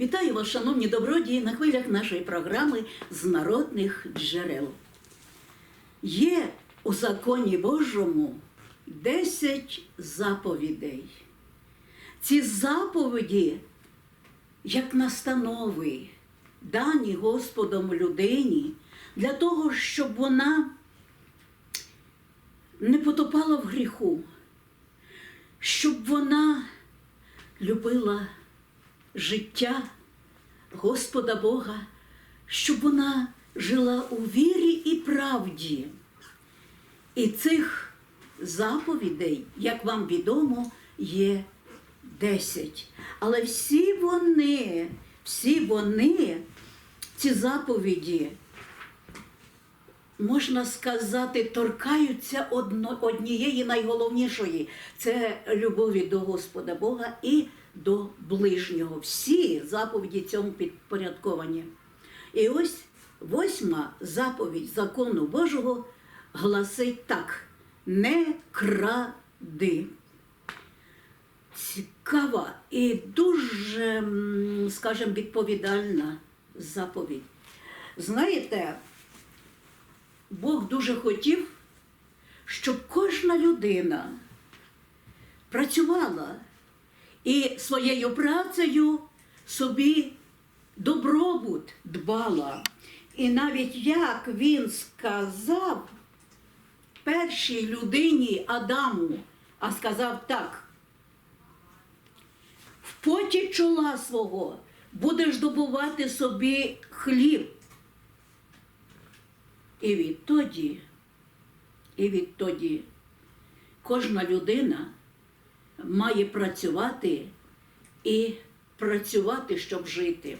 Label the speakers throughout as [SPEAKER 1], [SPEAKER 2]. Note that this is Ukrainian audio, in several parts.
[SPEAKER 1] Вітаю вас, шановні добродії, на хвилях нашої програми з народних джерел. Є у законі Божому 10 заповідей. Ці заповіді, як настанови, дані Господом людині для того, щоб вона не потопала в гріху, щоб вона любила життя Господа Бога, щоб вона жила у вірі і правді. І цих заповідей, як вам відомо, є десять. Але всі вони, всі вони, ці заповіді, можна сказати, торкаються одно, однієї найголовнішої це любові до Господа Бога і до ближнього. Всі заповіді цьому підпорядковані. І ось восьма заповідь закону Божого гласить так: не кради. Цікава і дуже, скажімо, відповідальна заповідь. Знаєте, Бог дуже хотів, щоб кожна людина працювала і своєю працею собі добробут дбала. І навіть як він сказав першій людині Адаму, а сказав так. В поті чола свого будеш добувати собі хліб. І відтоді, і відтоді кожна людина має працювати і працювати, щоб жити.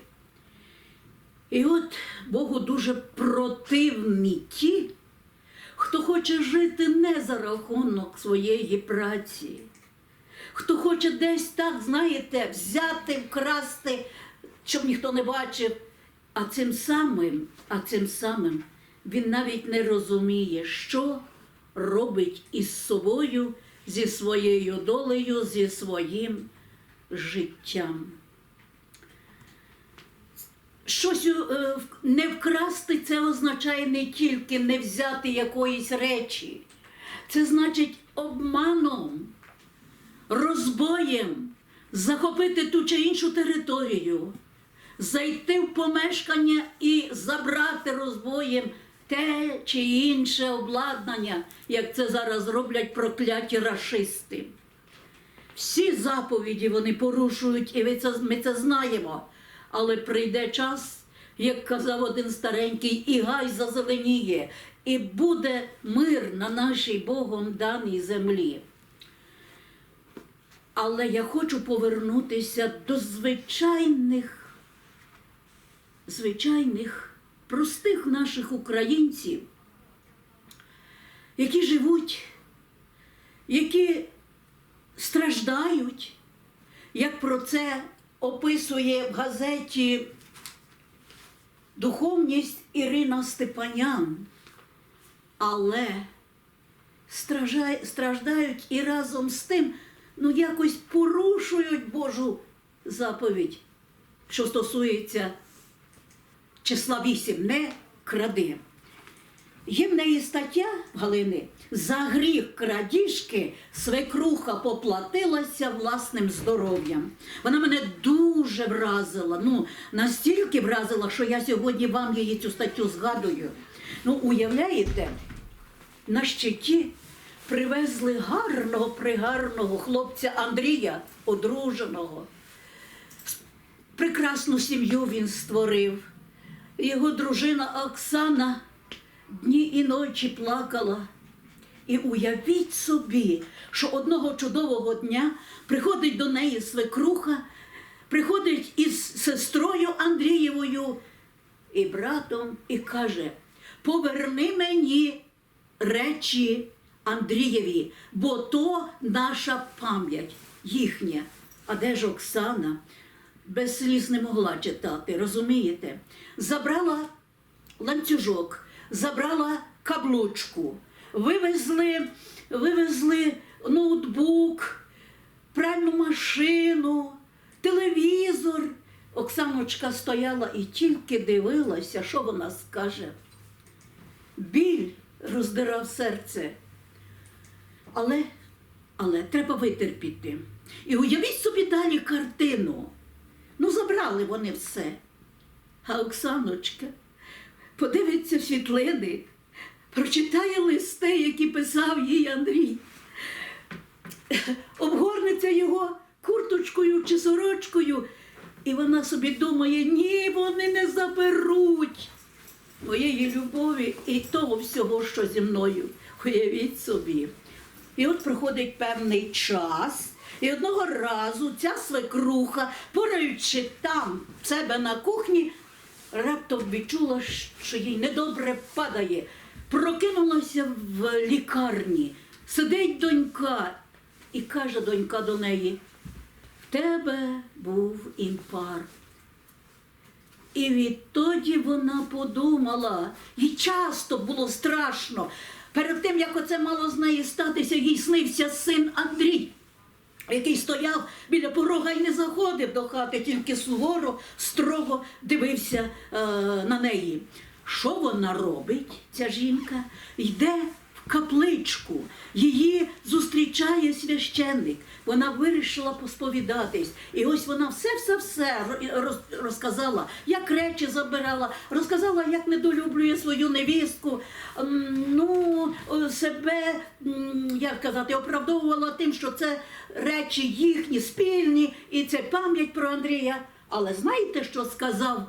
[SPEAKER 1] І от Богу дуже противні ті, хто хоче жити не за рахунок своєї праці, хто хоче десь так, знаєте, взяти, вкрасти, щоб ніхто не бачив. А цим самим, а цим самим він навіть не розуміє, що робить із собою, зі своєю долею, зі своїм життям. Щось е, не вкрасти це означає не тільки не взяти якоїсь речі. Це значить обманом, розбоєм захопити ту чи іншу територію, зайти в помешкання і забрати розбоєм те чи інше обладнання, як це зараз роблять прокляті рашисти. Всі заповіді вони порушують, і ви це, ми це знаємо. Але прийде час, як казав один старенький, і гай зазеленіє, і буде мир на нашій Богом даній землі. Але я хочу повернутися до звичайних, звичайних, простих наших українців, які живуть, які страждають, як про це описує в газеті духовність Ірина Степанян. Але страждають і разом з тим, ну якось порушують Божу заповідь, що стосується числа 8, не кради. Є в неї стаття Галини за гріх крадіжки свекруха поплатилася власним здоров'ям. Вона мене дуже вразила. Ну настільки вразила, що я сьогодні вам її цю статтю згадую. Ну, уявляєте, на щиті привезли гарного, пригарного хлопця Андрія, одруженого. Прекрасну сім'ю він створив. Його дружина Оксана дні і ночі плакала. І уявіть собі, що одного чудового дня приходить до неї свекруха, приходить із сестрою Андрієвою і братом і каже: поверни мені речі Андрієві, бо то наша пам'ять їхня. А де ж Оксана? Без сліз не могла читати, розумієте? Забрала ланцюжок, забрала каблучку, вивезли, вивезли ноутбук, пральну машину, телевізор. Оксаночка стояла і тільки дивилася, що вона скаже. Біль роздирав серце. Але, але треба витерпіти. І уявіть собі далі картину. Ну, забрали вони все. А Оксаночка подивиться світлини, прочитає листи, які писав їй Андрій, обгорнеться його курточкою чи сорочкою, і вона собі думає, ні, вони не заберуть моєї любові і того всього, що зі мною. Уявіть собі. І от проходить певний час, і одного разу ця свекруха, пораючи там в себе на кухні, раптом відчула, що їй недобре падає. Прокинулася в лікарні, сидить донька і каже донька до неї: в тебе був інфаркт. І відтоді вона подумала, їй часто було страшно. Перед тим, як оце мало з неї статися, їй снився син Андрій, який стояв біля порога і не заходив до хати, тільки суворо, строго дивився е, на неї. Що вона робить, ця жінка? Йде в капличку, її зустрічає священник. Вона вирішила посповідатись. І ось вона все-все-все роз- розказала, як речі забирала, розказала, як недолюблює свою невістку. Себе, як казати, оправдовувала тим, що це речі їхні, спільні, і це пам'ять про Андрія. Але знаєте, що сказав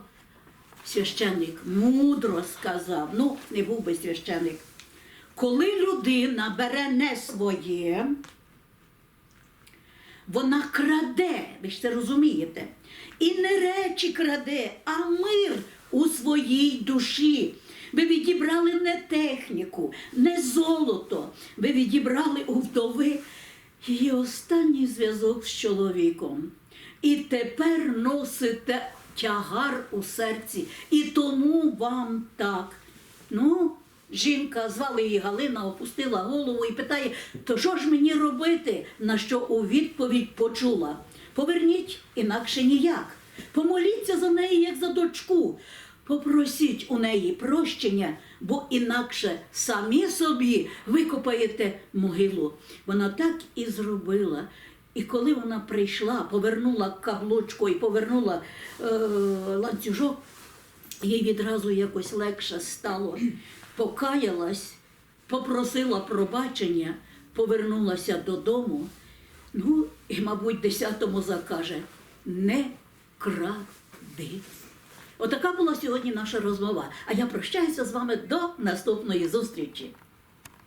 [SPEAKER 1] священник? Мудро сказав. Ну, не був би священник. Коли людина бере не своє, вона краде, ви ж це розумієте. І не речі краде, а мир у своїй душі. Ви відібрали не техніку, не золото. Ви відібрали у вдови її останній зв'язок з чоловіком. І тепер носите тягар у серці. І тому вам так. Ну, жінка, звали її Галина, опустила голову і питає, то що ж мені робити? На що у відповідь почула. Поверніть, інакше ніяк. Помоліться за неї, як за дочку. Попросіть у неї прощення, бо інакше самі собі викопаєте могилу. Вона так і зробила. І коли вона прийшла, повернула каблучку і повернула е, ланцюжок, їй відразу якось легше стало. Покаялась, попросила пробачення, повернулася додому. Ну, і, мабуть, десятому закаже: не кради. Отака була сьогодні наша розмова. А я прощаюся з вами до наступної зустрічі.